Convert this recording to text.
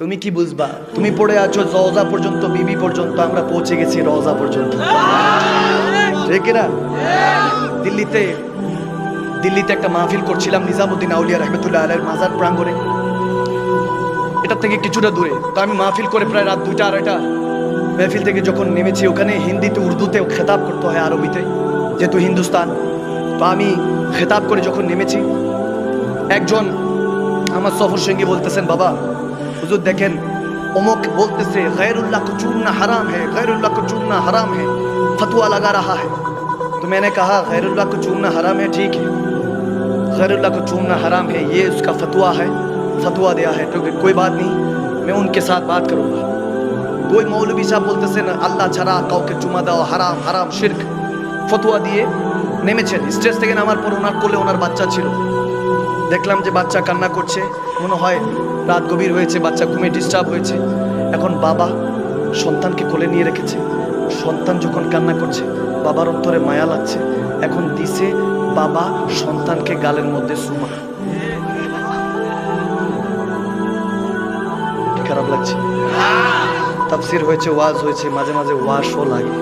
তুমি কি বুঝবা? তুমি পড়ে আছো রওজা পর্যন্ত, বিবি পর্যন্ত, আমরা পৌঁছে গেছি রওজা পর্যন্ত। ঠিক না দিল্লিতে দিল্লিতে একটা মাহফিল করছিলাম নিজামুদ্দিন আউলিয়া রহমতুল্লাহ আলের মাজার প্রাঙ্গণে। এটা থেকে কিছুটা দূরে। তো আমি মাহফিল করে প্রায় রাত দুইটা, আড়াইটা মাহফিল থেকে যখন নেমেছি, ওখানে হিন্দিতে, উর্দুতে খেতাব করতে হয় আরবিতে, যেহেতু হিন্দুস্তান। তো আমি খেতাব করে যখন নেমেছি, একজন আমার সফর সঙ্গী বলতেছেন, বাবা হুজুর দেখেন অমুক বলতেছে गैरुल्लाह को चूमना हराम है गैरुल्लाह को चूमना हराम है फतवा लगा रहा है तो मैंने कहा गैरुल्लाह को चूमना हराम है ठीक है गैरुल्लाह को चूमना हराम है ये उसका फतवा है फतवा दिया है तो कोई बात नहीं मैं उनके साथ बात करूँगा कोई मौलवी साहब বলতেছেন আল্লাহ ছাড়া কাউকে চুমা দেওয়া হারাম হারাম শিরক ফতোয়া দিয়ে নেমেছেন স্টেজ থেকে নামার পর ওনার কোলে ওনার বাচ্চা ছিল দেখলাম যে বাচ্চা কান্না করছে। মনে হয় রাত গভীর হয়েছে, বাচ্চা ঘুমে ডিস্টার্ব হয়েছে। এখন বাবা সন্তানকে কোলে নিয়ে রেখেছে। সন্তান যখন কান্না করছে, বাবার অন্তরে মায়া লাগছে। এখন দিছে বাবা সন্তানকে গালের মধ্যে সুমা। খারাপ লাগছে? তাফসির হয়েছে, ওয়াজ হয়েছে, মাঝে মাঝে ওয়াশও লাগে।